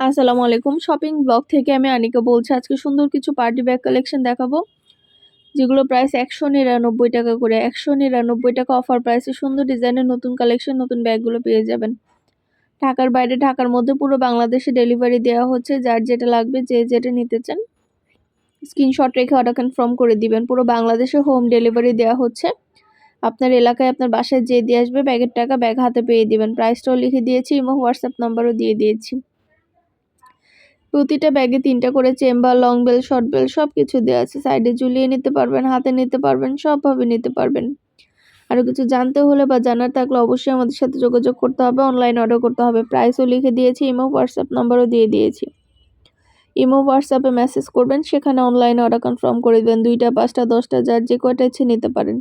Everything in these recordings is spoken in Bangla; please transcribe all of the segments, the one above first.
আসসালামু আলাইকুম। শপিং ব্লগ থেকে আমি আনিকা বলছি, আজকে সুন্দর কিছু পার্টি ব্যাগ কালেকশন দেখাবো, যেগুলো প্রাইস একশো নিরানব্বই টাকা করে। একশো নিরানব্বই টাকা অফার প্রাইসে সুন্দর ডিজাইনের নতুন কালেকশন নতুন ব্যাগগুলো পেয়ে যাবেন। ঢাকার বাইরে, ঢাকার মধ্যে পুরো বাংলাদেশে ডেলিভারি দেওয়া হচ্ছে। যার যেটা লাগবে, যে যেটা নিতে চান স্ক্রিনশট রেখে অর্ডার কনফার্ম করে দিবেন। পুরো বাংলাদেশে হোম ডেলিভারি দেওয়া হচ্ছে। আপনার এলাকায়, আপনার বাসায় যে দিয়ে আসবে ব্যাগের টাকা ব্যাগ হাতে পেয়ে দিবেন। প্রাইসটাও লিখে দিয়েছি, এবং হোয়াটসঅ্যাপ নাম্বারও দিয়ে দিয়েছি। প্রতিটা ব্যাগে তিনটা করে chamber long belt short belt সব কিছু দেওয়া আছে। সাইডে ঝুলিয়ে নিতে পারবেন, হাতে নিতে পারবেন, সবভাবে নিতে পারবেন। আরও কিছু জানতে হলে বা জানার থাকলে অবশ্যই আমাদের সাথে যোগাযোগ করতে হবে অনলাইন অর্ডার করতে হবে। প্রাইসও লিখে দিয়েছি ইমো হোয়াটসঅ্যাপ নাম্বারও দিয়ে দিয়েছি। ইমো হোয়াটসঅ্যাপে মেসেজ করবেন, সেখানে অনলাইনে অর্ডার কনফার্ম করে দেবেন। দুইটা, পাঁচটা, দশটা, যার যে কয়টা ইচ্ছে নিতে পারেন।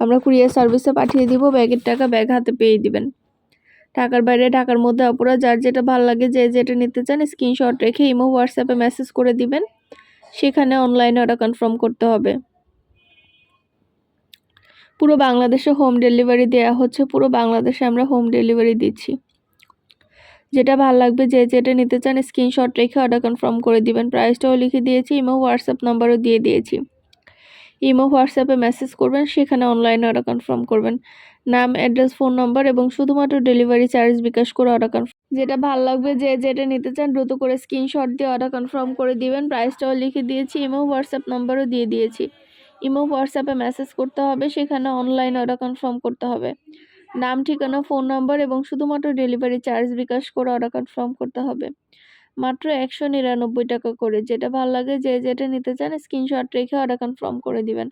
আমরা কুরিয়ার সার্ভিসে পাঠিয়ে দিব, ব্যাগের টাকা ব্যাগ হাতে পেয়ে দিবেন। ঢাকার বাইরে, ঢাকার মধ্যে অপরা যার যেটা ভালো লাগে, যে যেটা নিতে চান স্ক্রিনশট রেখে ইমো, হোয়াটসঅ্যাপে মেসেজ করে দিবেন। সেখানে অনলাইনে অর্ডার কনফার্ম করতে হবে। পুরো বাংলাদেশে হোম ডেলিভারি দেওয়া হচ্ছে, পুরো বাংলাদেশে আমরা হোম ডেলিভারি দিচ্ছি। যেটা ভালো লাগবে, যে যেটা নিতে চান স্ক্রিনশট রেখে অর্ডার কনফার্ম করে দিবেন। প্রাইসটাও লিখে দিয়েছি, ইমো, হোয়াটসঅ্যাপ নাম্বারও দিয়ে দিয়েছি। ইমো, হোয়াটসঅ্যাপে মেসেজ করবেন, সেখানে অনলাইনে অর্ডার কনফার্ম করবেন। নাম অ্যাড্রেস ফোন নাম্বার এবং শুধুমাত্র ডেলিভারি চার্জ বিকাশ করে অর্ডার কনফার্ম যেটা ভালো লাগবে যে যেটা নিতে চান দ্রুত করে স্ক্রিনশট দিয়ে অর্ডার কনফার্ম করে দিবেন। প্রাইসটাও লিখে দিয়েছি ইমো হোয়াটসঅ্যাপ নাম্বারও দিয়ে দিয়েছি। ইমো হোয়াটসঅ্যাপে মেসেজ করতে হবে, সেখানে অনলাইন অর্ডার কনফার্ম করতে হবে। নাম, ঠিকানা ফোন নাম্বার এবং শুধুমাত্র ডেলিভারি চার্জ বিকাশ করে অর্ডার কনফার্ম করতে হবে। মাত্র একশো নিরানব্বই টাকা করে। যেটা ভালো লাগে যে যেটা নিতে চান স্ক্রিনশট রেখে অর্ডার কনফার্ম করে দিবেন।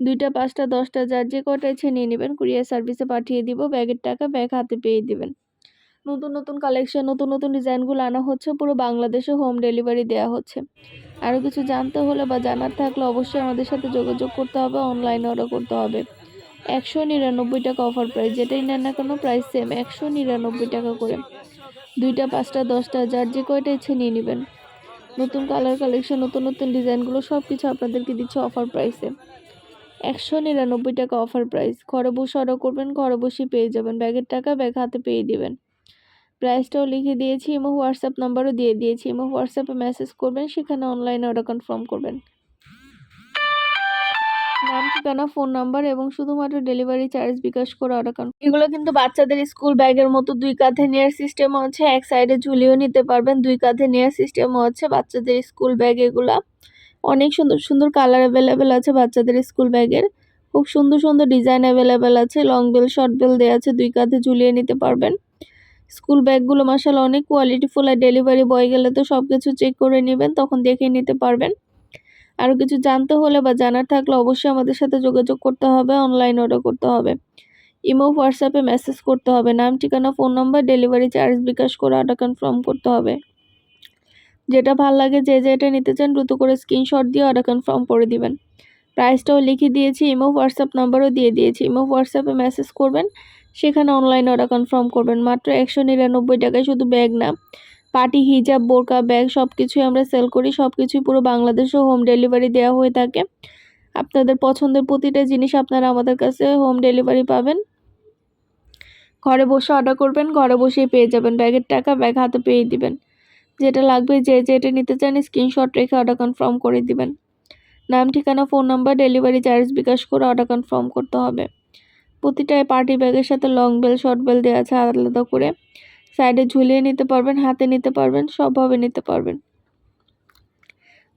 দুইটা, পাঁচটা, দশটা, যার যে কটা ইচ্ছে নিয়ে নেবেন, কুরিয়ার সার্ভিসে পাঠিয়ে দিব, ব্যাগের টাকা ব্যাগ হাতে পেয়ে দিবেন। নতুন নতুন কালেকশন, নতুন নতুন ডিজাইনগুলো আনা হচ্ছে, পুরো বাংলাদেশে হোম ডেলিভারি দেওয়া হচ্ছে। আরও কিছু জানতে হলে বা জানার থাকলে অবশ্যই আমাদের সাথে যোগাযোগ করতে হবে, অনলাইনে অর্ডার করতে হবে। একশো নিরানব্বই টাকা অফার প্রাইস, যেটাই নেন না কেন প্রাইস সেম একশো নিরানব্বই টাকা করে। দুইটা, পাঁচটা, দশটা, যার যে কয়টা ইচ্ছে নিয়ে নেবেন। নতুন কালার, কালেকশন, নতুন নতুন ডিজাইনগুলো সব কিছু আপনাদেরকে দিচ্ছে অফার প্রাইসে। একশো নিরানব্বই টাকা অফার প্রাইস ঘরে বসে অর্ডার করবেন, ঘরে বসেই পেয়ে যাবেন। ব্যাগের টাকা ব্যাগ হাতে পেয়ে দিবেন। প্রাইসটাও লিখে দিয়েছি এবং হোয়াটসঅ্যাপ নাম্বারও দিয়ে দিয়েছি। এবং হোয়াটসঅ্যাপে মেসেজ করবেন, সেখানে অনলাইনে অর্ডার কনফার্ম করবেন। নাম, ঠিকানা ফোন নাম্বার এবং শুধুমাত্র ডেলিভারি চার্জ বিকাশ করে অর্ডার কনফার্ম এগুলো কিন্তু বাচ্চাদের স্কুল ব্যাগের মতো দুই কাঁধে নেওয়ার সিস্টেমও আছে। এক সাইডে ঝুলিয়েও নিতে পারবেন। দুই কাঁধে নেওয়ার সিস্টেমও আছে। বাচ্চাদের স্কুল ব্যাগ এগুলা অনেক সুন্দর সুন্দর কালার অ্যাভেলেবেল আছে বাচ্চাদের স্কুল ব্যাগের খুব সুন্দর সুন্দর ডিজাইন অ্যাভেলেবেল আছে। লং বেল শর্ট বেল দেওয়া আছে, দুই কাঁধে ঝুলিয়ে নিতে পারবেন। স্কুল ব্যাগগুলো মাসাল অনেক কোয়ালিটিফুল আর ডেলিভারি বয় গেলে তো সব কিছু চেক করে নেবেন, তখন দেখে নিতে পারবেন। আরও কিছু জানতে হলে বা জানার থাকলে অবশ্যই আমাদের সাথে যোগাযোগ করতে হবে অনলাইন অর্ডার করতে হবে। ইমো হোয়াটসঅ্যাপে মেসেজ করতে হবে। নাম, ঠিকানা phone number delivery charge bKash করে অর্ডার কনফার্ম করতে হবে। যেটা ভালো লাগে যে যেটা নিতে চান দ্রুত করে স্ক্রিনশট দিয়ে অর্ডার কনফার্ম করে দিবেন। প্রাইসটাও লিখে দিয়েছি ইমো হোয়াটসঅ্যাপ নাম্বারও দিয়ে দিয়েছি। ইমো হোয়াটসঅ্যাপে মেসেজ করবেন, সেখানে অনলাইন অর্ডার কনফার্ম করবেন। মাত্র একশো নিরানব্বই টাকায় শুধু ব্যাগ না পার্টি হিজাব বোরকা ব্যাগ সব কিছুই আমরা সেল করি সব কিছুই পুরো বাংলাদেশেও হোম ডেলিভারি দেওয়া হয়ে থাকে। আপনাদের পছন্দের প্রতিটা জিনিস আপনারা আমাদের কাছে হোম ডেলিভারি পাবেন। ঘরে বসে অর্ডার করবেন, ঘরে বসেই পেয়ে যাবেন। ব্যাগের টাকা ব্যাগ হাতে পেয়ে দিবেন। যেটা লাগবে যে যেটা নিতে চান স্ক্রিনশট রেখে অর্ডার কনফার্ম করে দিবেন। নাম, ঠিকানা phone number delivery charge bKash করে অর্ডার কনফার্ম করতে হবে। প্রতিটা পার্টি ব্যাগের সাথে লং বেল শর্ট বেল দেওয়া আছে, আলাদা করে। সাইডে ঝুলিয়ে নিতে পারবেন, হাতে নিতে পারবেন, সবভাবে নিতে পারবেন।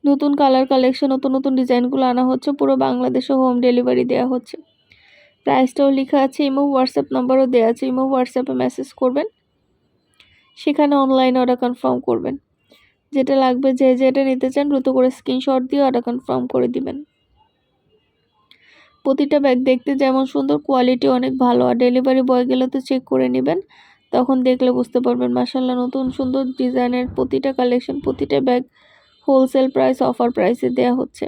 নতুন কালার কালেকশন নতুন নতুন ডিজাইনগুলো আনা হচ্ছে, পুরো বাংলাদেশে হোম ডেলিভারি দেওয়া হচ্ছে। প্রাইসটাও লেখা আছে, ইমো হোয়াটসঅ্যাপ নাম্বারও দেওয়া আছে, ইমো হোয়াটসঅ্যাপে মেসেজ করবেন। সেখানে অনলাইনে অর্ডার কনফার্ম করবেন। যেটা লাগবে যে যেটা নিতে চান, দ্রুত করে স্ক্রিনশট দিয়ে অর্ডার কনফার্ম করে দিবেন। প্রতিটা ব্যাগ দেখতে যেমন সুন্দর কোয়ালিটি অনেক ভালো। আর ডেলিভারি বয় গেলে তো চেক করে নেবেন। তখন দেখলে বুঝতে পারবেন মাসাল্লাহ নতুন সুন্দর ডিজাইনের প্রতিটা কালেকশন প্রতিটা ব্যাগ হোলসেল প্রাইস অফার প্রাইসে দেওয়া হচ্ছে।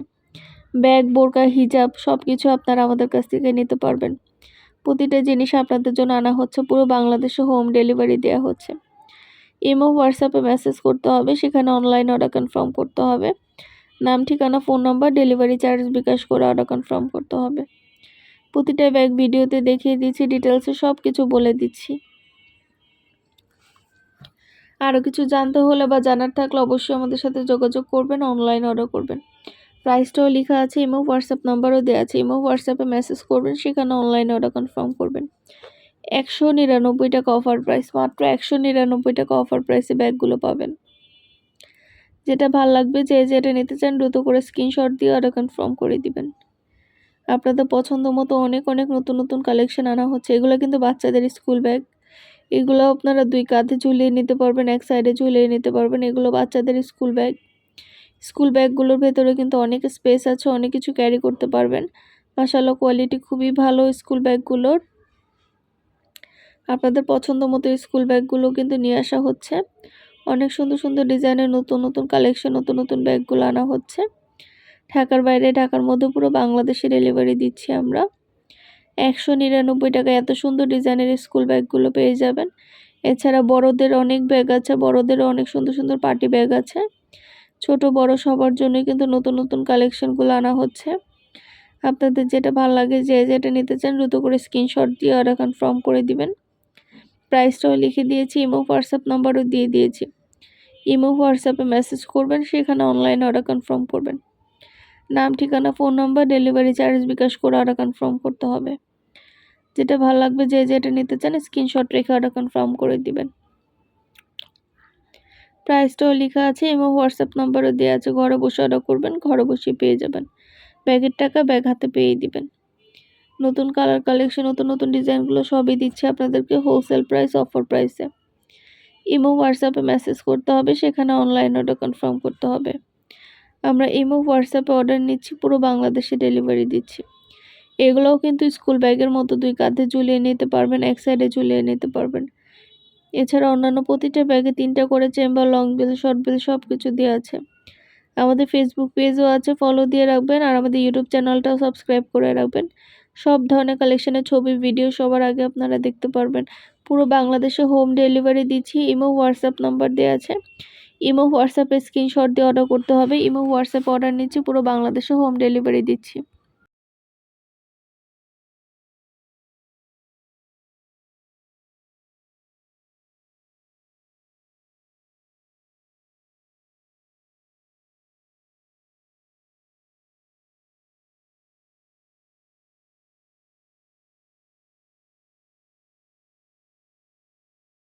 ব্যাগ বোরকা হিজাব সব কিছু আপনারা আমাদের কাছ থেকে নিতে পারবেন। প্রতিটা জিনিস আপনাদের জন্য আনা হচ্ছে, পুরো বাংলাদেশে হোম ডেলিভারি দেওয়া হচ্ছে। ইমো, হোয়াটসঅ্যাপে মেসেজ করতে হবে, সেখানে অনলাইন অর্ডার কনফার্ম করতে হবে। নাম, ঠিকানা phone number delivery charge bKash করে অর্ডার কনফার্ম করতে হবে। প্রতিটা ব্যাগ ভিডিওতে দেখিয়ে দিচ্ছি ডিটেলসে সব কিছু বলে দিচ্ছি। আরও কিছু জানতে হলে বা জানার থাকলে অবশ্যই আমাদের সাথে যোগাযোগ করবেন অনলাইন অর্ডার করবেন। প্রাইসটাও লেখা আছে, ইমো, হোয়াটসঅ্যাপ নাম্বারও দেওয়া আছে, ইমো, হোয়াটসঅ্যাপে মেসেজ করবেন, সেখানে অনলাইনে অর্ডার কনফার্ম করবেন। একশো নিরানব্বই টাকা অফার প্রাইস মাত্র একশো নিরানব্বই টাকা অফার প্রাইসে ব্যাগগুলো পাবেন। যেটা ভালো লাগবে যে যেটা নিতে চান, দ্রুত করে স্ক্রিনশট দিয়ে অর্ডার কনফার্ম করে দিবেন। আপনাদের পছন্দ মতো অনেক অনেক নতুন নতুন কালেকশন আনা হচ্ছে। এগুলো কিন্তু বাচ্চাদের স্কুল ব্যাগ এগুলো আপনারা দুই কাঁধে ঝুলিয়ে নিতে পারবেন, এক সাইডে ঝুলিয়ে নিতে পারবেন। এগুলো বাচ্চাদের স্কুল ব্যাগ স্কুল ব্যাগগুলোর ভেতরে কিন্তু অনেক স্পেস আছে, অনেক কিছু ক্যারি করতে পারবেন। মাসাল্লাহ কোয়ালিটি খুবই ভালো স্কুল ব্যাগগুলোর আপনাদের পছন্দ মতো স্কুল ব্যাগগুলো কিন্তু নিয়ে আসা হচ্ছে। অনেক সুন্দর সুন্দর ডিজাইনের নতুন নতুন কালেকশন নতুন নতুন ব্যাগগুলো আনা হচ্ছে। ঢাকার বাইরে, ঢাকার মধ্যে পুরো বাংলাদেশে ডেলিভারি দিচ্ছি আমরা। একশো নিরানব্বই টাকায় এত সুন্দর ডিজাইনের স্কুল ব্যাগগুলো পেয়ে যাবেন। এছাড়া বড়দের অনেক ব্যাগ আছে বড়দেরও অনেক সুন্দর সুন্দর পার্টি ব্যাগ আছে। ছোট, বড় সবার জন্যই কিন্তু নতুন নতুন কালেকশনগুলো আনা হচ্ছে। আপনাদের যেটা ভালো লাগে, যে যেটা নিতে চান দ্রুত করে স্ক্রিনশট দিয়ে অর্ডার কনফার্ম করে দিবেন। প্রাইসটাও লিখে দিয়েছি ইমো হোয়াটসঅ্যাপ নাম্বারও দিয়ে দিয়েছি। ইমো হোয়াটসঅ্যাপে মেসেজ করবেন, সেখানে অনলাইনে অর্ডার কনফার্ম করবেন। নাম, ঠিকানা phone number delivery charge bKash করে অর্ডার কনফার্ম করতে হবে। যেটা ভালো লাগবে, যে যেটা নিতে চান স্ক্রিনশট রেখে অর্ডার কনফার্ম করে দিবেন। প্রাইসটাও লেখা আছে এবং হোয়াটসঅ্যাপ নাম্বারও দেওয়া আছে। ঘরে বসে অর্ডার করবেন, ঘরে বসে পেয়ে যাবেন। ব্যাগের টাকা ব্যাগ হাতে পেয়ে দিবেন। নতুন কালার কালেকশন নতুন নতুন ডিজাইনগুলো সবই দিচ্ছে আপনাদেরকে হোলসেল প্রাইস অফার প্রাইসে ইমো হোয়াটসঅ্যাপে মেসেজ করতে হবে, সেখানে অনলাইন অর্ডার কনফার্ম করতে হবে। আমরা ইমো হোয়াটসঅ্যাপে অর্ডার নিচ্ছি, পুরো বাংলাদেশে ডেলিভারি দিচ্ছি। এগুলোও কিন্তু স্কুল ব্যাগের মতো দুই কাঁধে ঝুলিয়ে নিতে পারবেন, এক সাইডে ঝুলিয়ে নিতে পারবেন। এছাড়া অন্যান্য প্রতিটা ব্যাগে তিনটা করে chamber long belt short belt সব কিছু দেওয়া আছে। আমাদের ফেসবুক পেজও আছে ফলো দিয়ে রাখবেন, আর আমাদের ইউটিউব চ্যানেলটাও সাবস্ক্রাইব করে রাখবেন। সব ধরনের কালেকশনের ছবি ভিডিও সবার আগে আপনারা দেখতে পারবেন। পুরো বাংলাদেশে হোম ডেলিভারি দিচ্ছি। ইমো হোয়াটসঅ্যাপ নাম্বার দেওয়া আছে। ইমো হোয়াটসঅ্যাপে স্ক্রিনশট দিয়ে অর্ডার করতে হবে। ইমো হোয়াটসঅ্যাপে অর্ডার নিচ্ছি। পুরো বাংলাদেশে হোম ডেলিভারি দিচ্ছি।